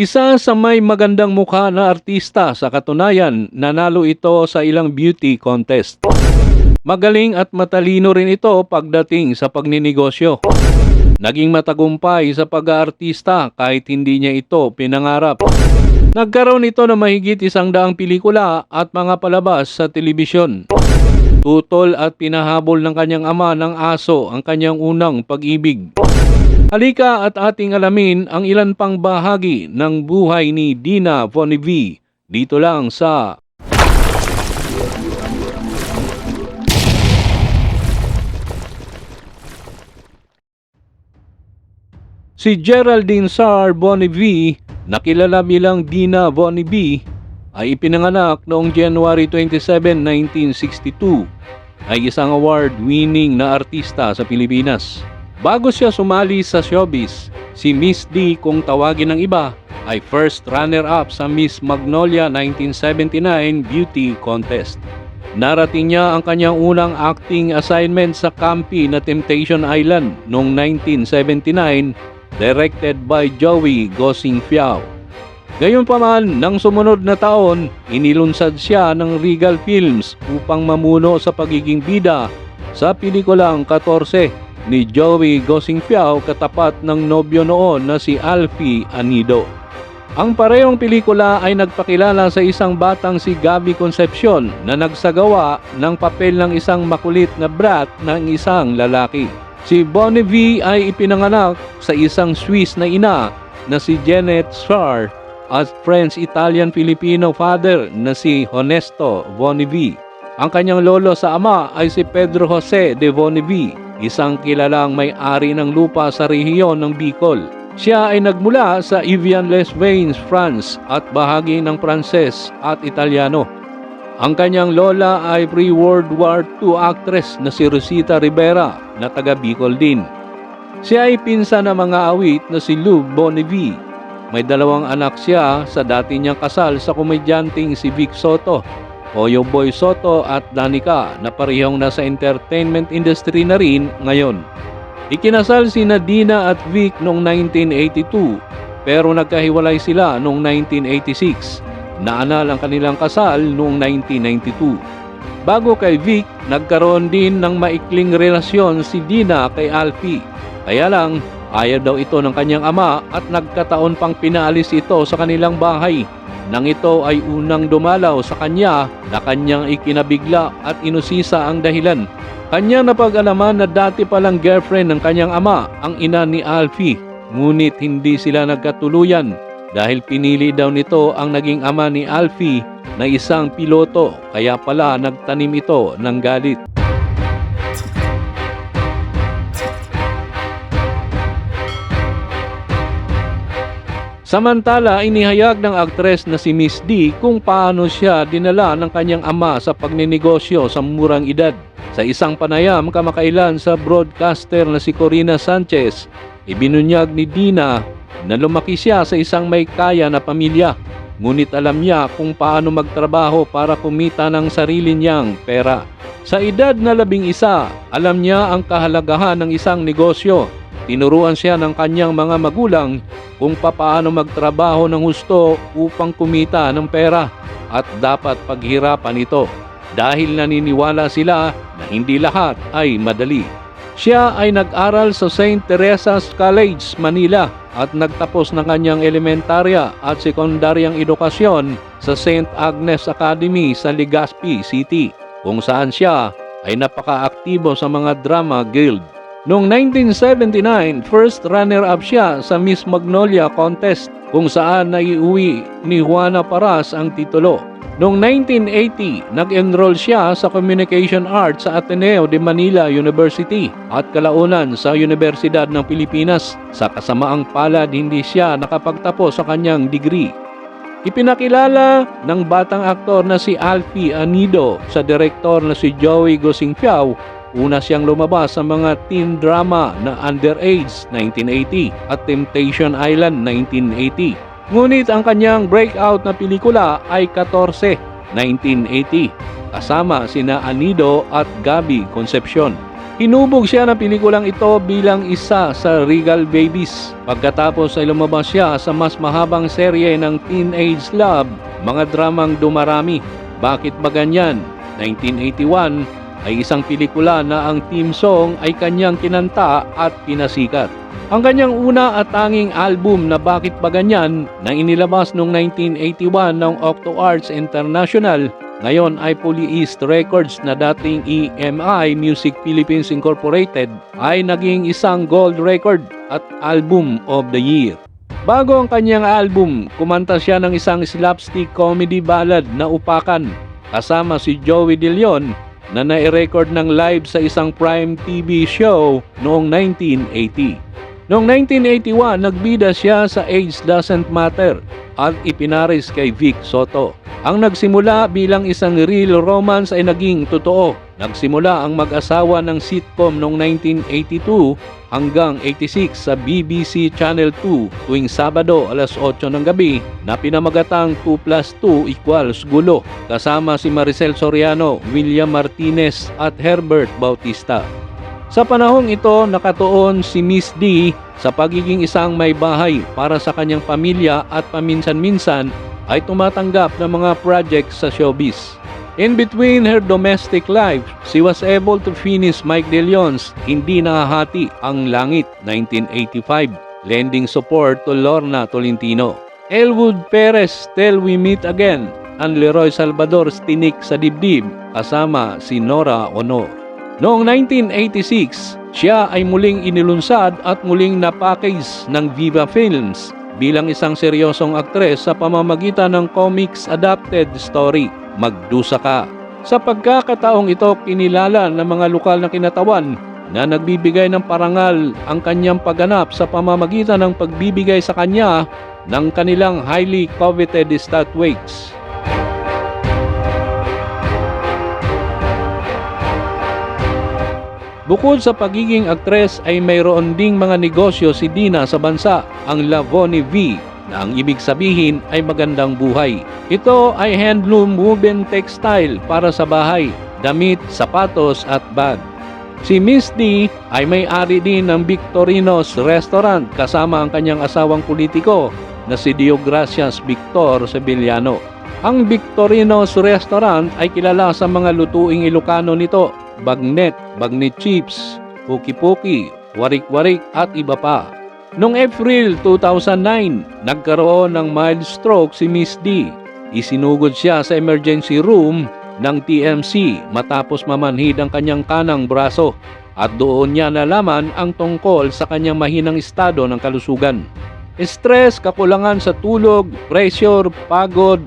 Isa sa may magandang mukha na artista sa katunayan, nanalo ito sa ilang beauty contest. Magaling at matalino rin ito pagdating sa pagninegosyo. Naging matagumpay sa pag-aartista kahit hindi niya ito pinangarap. Nagkaroon ito ng mahigit isang daang pelikula at mga palabas sa telebisyon. Tutol at pinahabol ng kanyang ama ng aso ang kanyang unang pag-ibig. Halika at ating alamin ang ilan pang bahagi ng buhay ni Dina Bonnevie dito lang sa Si Geraldine Sar Bonnevie, nakilala bilang Dina Bonnevie, ay ipinanganak noong January 27, 1962 ay isang award-winning na artista sa Pilipinas. Bago siya sumali sa showbiz, si Miss D kung tawagin ng iba ay first runner-up sa Miss Magnolia 1979 Beauty Contest. Narating niya ang kanyang unang acting assignment sa Campi na Temptation Island noong 1979 directed by Joey Gosing Fiao. Gayunpaman, nang sumunod na taon, inilunsad siya ng Regal Films upang mamuno sa pagiging bida sa pelikulang 14 ni Joey Gosing Fiao katapat ng nobyo noon na si Alfie Anido. Ang parehong pelikula ay nagpakilala sa isang batang si Gabby Concepcion na nagsagawa ng papel ng isang makulit na brat ng isang lalaki. Si Bonnevie ay ipinanganak sa isang Swiss na ina na si Janet Schar at French-Italian-Filipino father na si Honesto Bonnevie. Ang kanyang lolo sa ama ay si Pedro Jose de Bonnevie, isang kilalang may-ari ng lupa sa rehiyon ng Bicol. Siya ay nagmula sa Evian-les-Bains, France at bahagi ng Pranses at Italiano. Ang kanyang lola ay pre-World War II actress na si Rosita Rivera na taga Bicol din. Siya ay pinsan ng mga awit na si Lou Bonnevie. May dalawang anak siya sa dati niyang kasal sa komedyanting si Vic Soto, Oyo Boy Soto at Danica na parehong nasa entertainment industry na rin ngayon. Ikinasal si Nadina at Vic noong 1982 pero nagkahiwalay sila noong 1986. Naanal ang kanilang kasal noong 1992. Bago kay Vic, nagkaroon din ng maikling relasyon si Dina kay Alfie. Kaya lang, ayaw daw ito ng kanyang ama at nagkataon pang pinaalis ito sa kanilang bahay. Nang ito ay unang dumalaw sa kanya na kanyang ikinabigla at inusisa ang dahilan. Kanyang napag-alaman na dati palang girlfriend ng kanyang ama ang ina ni Alfie. Ngunit hindi sila nagkatuluyan dahil pinili daw nito ang naging ama ni Alfie na isang piloto kaya pala nagtanim ito ng galit. Samantala, inihayag ng aktres na si Miss D kung paano siya dinala ng kanyang ama sa pagninegosyo sa murang edad. Sa isang panayam kamakailan sa broadcaster na si Corina Sanchez, ibinunyag ni Dina na lumaki siya sa isang may kaya na pamilya. Ngunit alam niya kung paano magtrabaho para kumita ng sarili niyang pera. Sa edad na labing isa, alam niya ang kahalagahan ng isang negosyo. Tinuruan siya ng kanyang mga magulang kung papaano magtrabaho ng husto upang kumita ng pera at dapat paghirapan ito dahil naniniwala sila na hindi lahat ay madali. Siya ay nag-aral sa St. Teresa's College, Manila at nagtapos ng kanyang elementarya at sekundaryang edukasyon sa St. Agnes Academy sa Legazpi City kung saan siya ay napaka-aktibo sa mga drama guild. Noong 1979, first runner-up siya sa Miss Magnolia contest kung saan naiuwi ni Juana Paras ang titulo. Noong 1980, nag-enroll siya sa Communication Arts sa Ateneo de Manila University at kalaunan sa Universidad ng Pilipinas. Sa kasamaang palad, hindi siya nakapagtapos sa kanyang degree. Ipinakilala ng batang aktor na si Alfie Anido sa direktor na si Joey Gosingfiao Una siyang lumabas sa mga teen drama na Underage 1980 at Temptation Island 1980. Ngunit ang kanyang breakout na pelikula ay 14, 1980, kasama sina Anido at Gabi Concepcion. Hinubog siya ng pelikulang ito bilang isa sa Regal Babies. Pagkatapos ay lumabas siya sa mas mahabang serye ng Teenage Love, mga dramang dumarami. Bakit ba ganyan? 1981 ay isang pelikula na ang theme song ay kanyang kinanta at pinasikat. Ang kanyang una at tanging album na Bakit Ba Ganyan na inilabas noong 1981 ng Octo Arts International ngayon ay Poly East Records na dating EMI Music Philippines Incorporated ay naging isang gold record at album of the year. Bago ang kanyang album, kumanta siya ng isang slapstick comedy ballad na Upakan kasama si Joey De Leon na nai-record ng live sa isang prime TV show noong 1980. Noong 1981, nagbida siya sa Age Doesn't Matter at ipinaris kay Vic Soto. Ang nagsimula bilang isang real romance ay naging totoo. Nagsimula ang mag-asawa ng sitcom noong 1982 hanggang 86 sa BBC Channel 2 tuwing Sabado alas 8 ng gabi na pinamagatang 2 plus 2 equals gulo kasama si Maricel Soriano, William Martinez at Herbert Bautista. Sa panahong ito, nakatuon si Miss D sa pagiging isang may bahay para sa kanyang pamilya at paminsan-minsan ay tumatanggap ng mga projects sa showbiz. In between her domestic life, she was able to finish Mike De Leon's Hindi Nakahati ang Langit 1985, lending support to Lorna Tolentino. Elwood Perez Till We Meet Again ang Leroy Salvador's Tinik sa Dibdib kasama si Nora Honor. Noong 1986, siya ay muling inilunsad at muling napackage ng Viva Films bilang isang seryosong aktres sa pamamagitan ng comics adapted story, Magdusa Ka. Sa pagkakataong ito, kinilala ng mga lokal na kinatawan na nagbibigay ng parangal ang kanyang pagganap sa pamamagitan ng pagbibigay sa kanya ng kanilang highly coveted statuettes. Bukod sa pagiging aktres ay mayroon ding mga negosyo si Dina sa bansa, ang Lavoni V, na ang ibig sabihin ay magandang buhay. Ito ay handloom woven textile para sa bahay, damit, sapatos at bag. Si Miss D ay may-ari din ng Victorino's Restaurant kasama ang kanyang asawang politiko na si Diogracias Victor Sevillano. Ang Victorino's Restaurant ay kilala sa mga lutuing Ilocano nito, bagnet, bagnet chips, puki-puki, warik-warik at iba pa. Noong April 2009, nagkaroon ng mild stroke si Miss D. Isinugod siya sa emergency room ng TMC matapos mamanhid ang kanyang kanang braso at doon niya nalaman ang tungkol sa kanyang mahinang estado ng kalusugan. Stress, kakulangan sa tulog, pressure, pagod,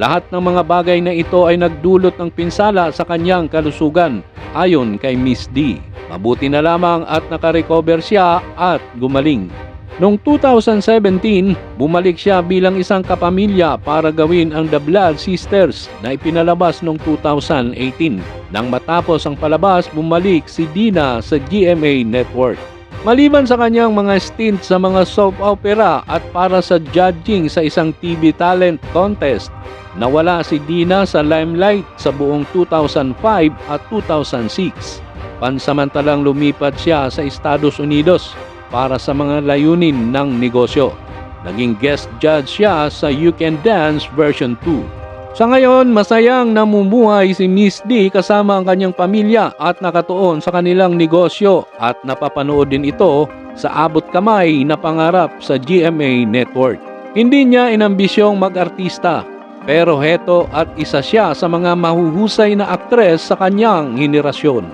lahat ng mga bagay na ito ay nagdulot ng pinsala sa kanyang kalusugan ayon kay Miss D. Mabuti na lamang at nakarecover siya at gumaling. Noong 2017, bumalik siya bilang isang kapamilya para gawin ang The Blood Sisters na ipinalabas noong 2018. Nang matapos ang palabas, bumalik si Dina sa GMA Network. Maliban sa kanyang mga stint sa mga soap opera at para sa judging sa isang TV talent contest, nawala si Dina sa limelight sa buong 2005 at 2006. Pansamantalang lumipat siya sa Estados Unidos para sa mga layunin ng negosyo. Naging guest judge siya sa You Can Dance version 2. Sa ngayon, masayang namumuhay si Miss D kasama ang kanyang pamilya at nakatuon sa kanilang negosyo at napapanood din ito sa abot kamay na pangarap sa GMA Network. Hindi niya inambisyong mag-artista pero heto at isa siya sa mga mahuhusay na aktres sa kanyang henerasyon.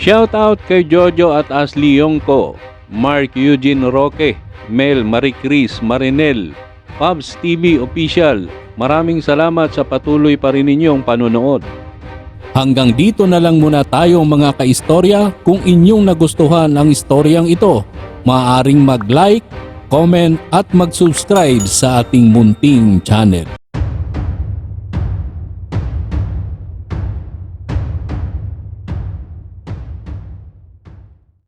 Shoutout kay Jojo at Asli Yongko, Mark Eugene Roque, Mel Marie Chris Marinel, Pubs TV Official. Maraming salamat sa patuloy pa rin ninyong panonood. Hanggang dito na lang muna tayo mga kaistorya. Kung inyong nagustuhan ang istoryang ito, maaaring mag-like, comment at mag-subscribe sa ating munting channel.